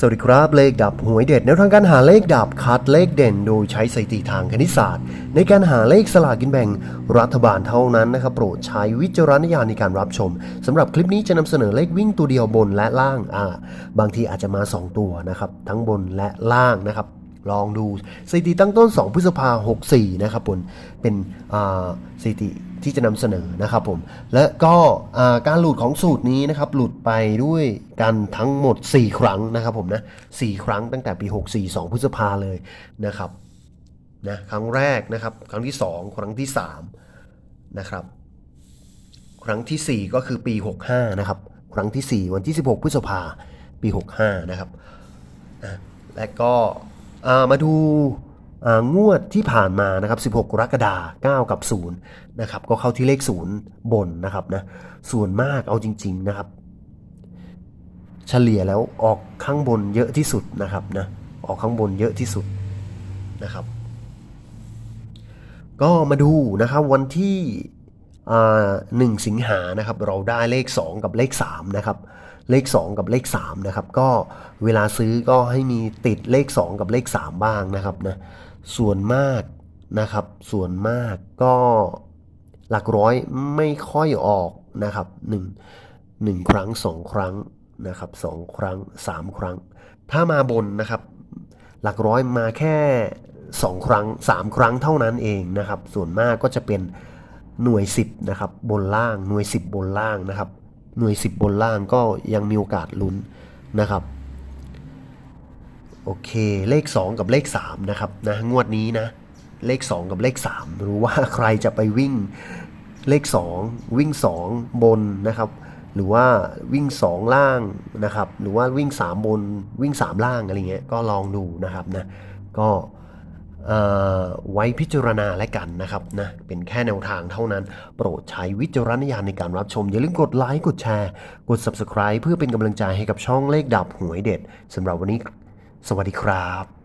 สวัสดีครับเลขดับหวยเด็ดแนวทางการหาเลขดับคัดเลขเด่น โดยใช้สถิติทางคณิตศาสตร์ ในการหาเลขสลากกินแบ่งรัฐบาลเท่านั้นนะครับโปรดใช้วิจารณญาณในการรับชมสำหรับคลิปนี้จะนำเสนอเลขวิ่งตัวเดียวบนและล่างอ่าบางทีอาจจะมา 2 ตัวนะครับทั้งบนและล่างนะครับ ลองดูสถิติตั้งต้น 2 พฤษภา64 นะครับผมเป็นสถิติที่จะนำเสนอนะครับผม และก็การหลุดของสูตรนี้นะครับ หลุดไปด้วยกันทั้งหมด 4 ครั้งนะครับผมนะ4ครั้งตั้งแต่ปี 64 2 พฤษภาเลยนะครับนะครั้งแรกนะครับ ครั้งที่ 2 ครั้งที่3นะครับ ครั้งทีสี่4 ก็คือปี 65 นะครับ ครั้งทีสี่ 4 วันที่ 16 พฤษภาปี 65 นะครับและก็ มาดูงวดที่ผ่านมานะครับ 16 กรกฎาคม9กับ 0 นะครับ ก็เข้าที่เลข 0 บนนะครับนะ ส่วนมากเอาจริง ๆนะครับ เฉลี่ยแล้วออกข้างบนเยอะที่สุดนะครับนะ ออกข้างบนเยอะที่สุดนะครับ ก็มาดูนะครับวันที่หนึ่งสิงหานะครับ เราได้เลข 2 กับเลข 3 นะครับ เลข 2 กับเลข3นะครับก็เวลาซื้อก็ให้มีติดเลข 2 กับเลข 3 บ้างนะครับนะส่วนมากนะครับส่วนมากก็หลักร้อยไม่ค่อยออกนะครับ1 1 ครั้ง 2 ครั้งนะครับ2ครั้ง 3 ครั้ง ถ้ามาบนนะครับ หลักร้อยมาแค่ 2 ครั้ง 3 ครั้งเท่านั้นเองนะครับ ส่วนมากก็จะเป็นหน่วย 10นะครับบนล่างหน่วย 10 บนล่างนะครับ หน่วย 10 บนล่างก็ยังมีโอกาสลุ้นนะครับโอเค เลข 2 กับเลข 3 นะครับนะงวดนี้นะ เลข 2 กับเลข 3 รู้ว่าใครจะไปวิ่งเลข 2 วิ่ง 2 บนนะครับ หรือว่าวิ่ง 2 ล่างนะครับ หรือว่าวิ่ง 3 บนวิ่ง 3 ล่างอะไรเงี้ยก็ลองดูนะครับนะก็ ไว้พิจารณาและกันนะครับนะเป็นแค่แนวทางเท่านั้น โปรดใช้วิจารณญาณในการรับชม อย่าลืมกดไลค์กดแชร์ กด Subscribe เพื่อเป็นกำลังใจให้กับช่องเลขดับหวยเด็ดสำหรับวันนี้ สวัสดีครับ